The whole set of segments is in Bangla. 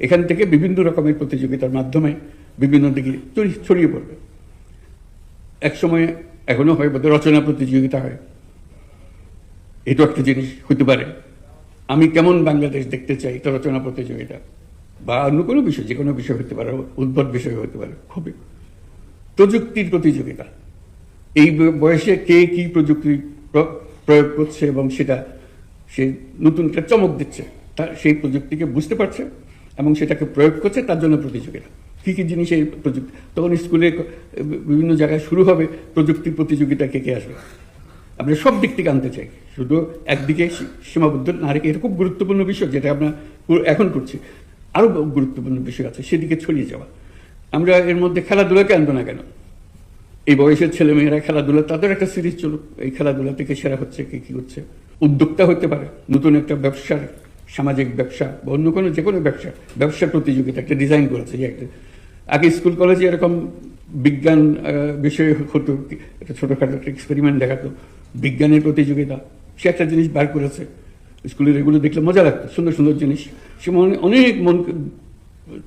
এখান থেকে বিভিন্ন রকমের প্রতিযোগিতার মাধ্যমে বিভিন্ন দিকে ছড়িয়ে পড়বে। এক সময় এখনও হয় বোধহয় রচনা প্রতিযোগিতা হয়। এটা একটা জিনিস হতে পারে। আমি কেমন বাংলাদেশ দেখতে চাই, এটা রচনা প্রতিযোগিতা বা অন্য কোনো বিষয় যে কোনো বিষয় হতে পারে, উদ্ভট বিষয় হতে পারে, খুবই। প্রযুক্তির প্রতিযোগিতা। এই বয়সে কে কি প্রযুক্তি প্রয়োগ করছে এবং সেটা সে নতুন একটা চমক দিচ্ছে তার সেই প্রযুক্তিকে বুঝতে পারছে। এবং সেটাকে প্রয়োগ করছে, তার জন্য প্রতিযোগিতা। কি কি জিনিস এই প্রযুক্তি, তখন স্কুলে বিভিন্ন জায়গায় শুরু হবে প্রযুক্তির প্রতিযোগিতা, কে কে আসবে। আমরা সব দিক থেকে আনতে চাই। শুধু একদিকে সীমাবদ্ধ, না রেখে এটা খুব গুরুত্বপূর্ণ বিষয় যেটা আমরা এখন করছি। আরও গুরুত্বপূর্ণ বিষয় আছে, সেদিকে ছড়িয়ে যাওয়া। আমরা এর মধ্যে খেলাধুলাকে আনব না কেন? এই বয়সের ছেলেমেয়েরা খেলাধুলা, তাদের একটা সিরিজ চলুক। এই খেলাধুলা থেকে সেরা হচ্ছে কি কি হচ্ছে। উদ্যোক্তা হতে পারে, নতুন একটা ব্যবসার সামাজিক ব্যবসা বা অন্য কোনো যে কোনো ব্যবসা ব্যবসা প্রতিযোগিতা, একটা ডিজাইন করেছে যে একটা, আগে স্কুল কলেজে এরকম বিজ্ঞান বিষয়ে হতো, একটা ছোটোখাটো একটা এক্সপেরিমেন্ট দেখাতো, বিজ্ঞানের প্রতিযোগিতা, সে একটা জিনিস বার করেছে। স্কুলের এগুলো দেখলে মজা লাগতো, সুন্দর সুন্দর জিনিস। সে মনে, অনেক মন,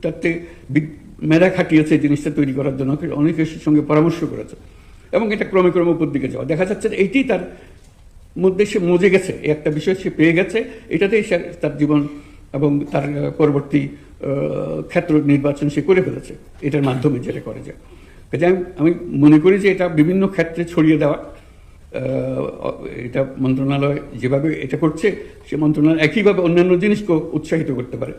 তাতে মেধা খাটিয়েছে জিনিসটা তৈরি করার জন্য, অনেকের সঙ্গে পরামর্শ করেছে। এবং এটা ক্রমে ক্রমে উপর দিকে যাওয়া। দেখা যাচ্ছে যে এইটি তার মধ্যে সে মজে গেছে একটা বিষয় সে পেয়ে গেছে, এটাতেই সে তার জীবন এবং তার পরবর্তী ক্ষেত্র নির্বাচন সে করে ফেলেছে, এটার মাধ্যমে যেটা করে যায়। কাজে আমি মনে করি যে এটা বিভিন্ন ক্ষেত্রে ছড়িয়ে দেওয়া এটা মন্ত্রণালয় যেভাবে এটা করছে, সে মন্ত্রণালয় একইভাবে অন্যান্য জিনিসকেও উৎসাহিত করতে পারে।